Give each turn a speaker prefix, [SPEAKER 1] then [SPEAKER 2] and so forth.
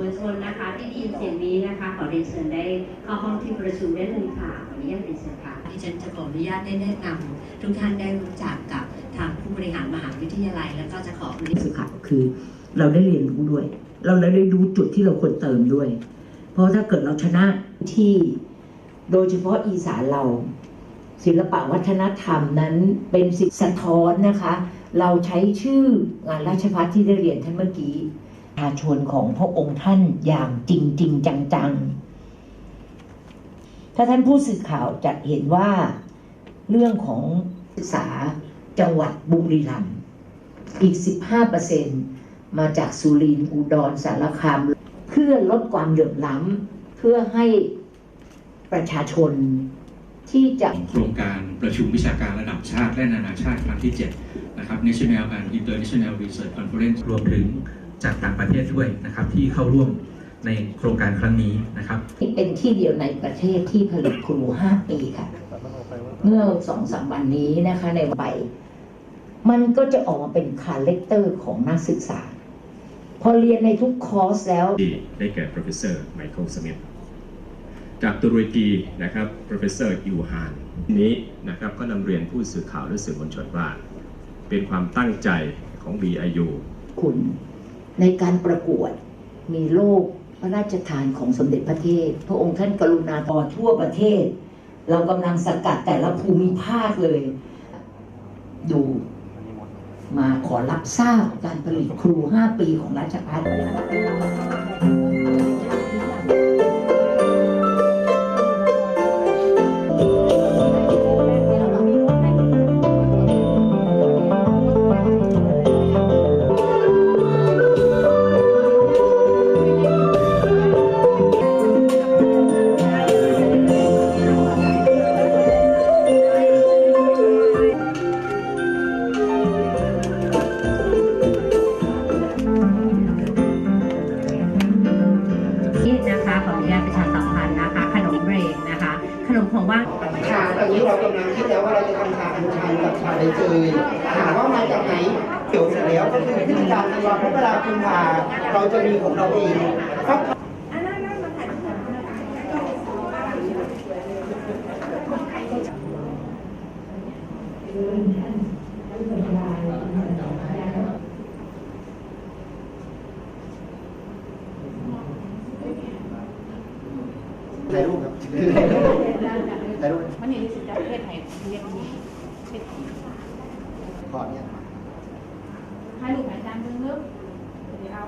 [SPEAKER 1] มวลชนนะคะ ที่ได้ยินเสียงนี้นะคะ ขอเรียนเชิญได้เข้าห้องที่ประชุมได้เลยค่ะขออนุญาตเรียนเชิญค่ะดิฉันจะขออนุญาตได้แนะนำทุกท่านได้รู้จักกับทางผู้บริหารมหาวิทยาลัย แล้วก็จะขออนุญาต
[SPEAKER 2] สุขะคือ เราได้เรียนรู้ด้วย เราได้รู้จุดที่เราควรเติมด้วย เพราะถ้าเกิดเราชนะที่โดยเฉพาะอีสานเราศิลปะวัฒนธรรมนั้นเป็นสิ่งสะท้อนนะคะ เราใช้ชื่องานราชพัฒที่ได้เรียนท่านเมื่อกี้ประชาชนของพระองค์ท่านอย่างจริงจริงจังๆ ถ้าท่านผู้สื่อข่าวจะเห็นว่าเรื่องของศึกษาจังหวัดบุรีรัมย์อีก 15%มาจากสุรินทร์อุดรสารคาม เพื่อลดความเหลื่อมล้ำเพื่อให้ประชาชนที่จะ
[SPEAKER 3] โครงการประชุมวิชาการระดับชาติและนานาชาติครั้งที่ 7 นะครับ National and International Research Conference รวมถึง จากต่างประเทศด้วยนะครับที่เข้าร่วมในโครงการครั้งนี้นะครับ
[SPEAKER 2] เป็นที่เดียวในประเทศที่ผลิตครู5ปีค่ะ เมื่อสองสามวันนี้นะคะในใบมันก็จะออกมาเป็นคาแรคเตอร์ของนักศึกษา พอเรียนในทุกคอร์สแล้ว
[SPEAKER 4] ที่ได้แก่ professor Michael Smith จากตุรกีนะครับ professor อิวฮานนี้นะครับก็นำเรียนผู้สื่อข่าวและสื่อมวลชนว่า เป็นความตั้งใจของ BIU
[SPEAKER 2] คุณ ในการประกวดมีโลกพระราชทานของสมเด็จพระเทพพระองค์ท่านกรุณาต่อทั่วประเทศ เรากำลังสกัดแต่ละภูมิภาคเลย ดูมาขอรับทราบการผลิตครู 5 ปีของราชพัฒน์
[SPEAKER 1] ขนมของว่าง
[SPEAKER 5] ค่ะตอนนี้เรากำลังคิดแล้วว่าเราจะทำชาอัญชันกับชาใบเตยถามว่ามาจากไหนเดี๋ยวเสร็จแล้วก็คือพฤติการธันวาคมมกราคมพาเราจะมีของเราเองฟัก ถ่ายรูปครับถ่ายรูป
[SPEAKER 6] มันนี่รู้สึประเทศไหนเรียกนี้เพศ
[SPEAKER 5] ผีก่อนเนี่ย
[SPEAKER 6] ถ่ายรูปไหนจานเรื่องเดี๋ยวเอา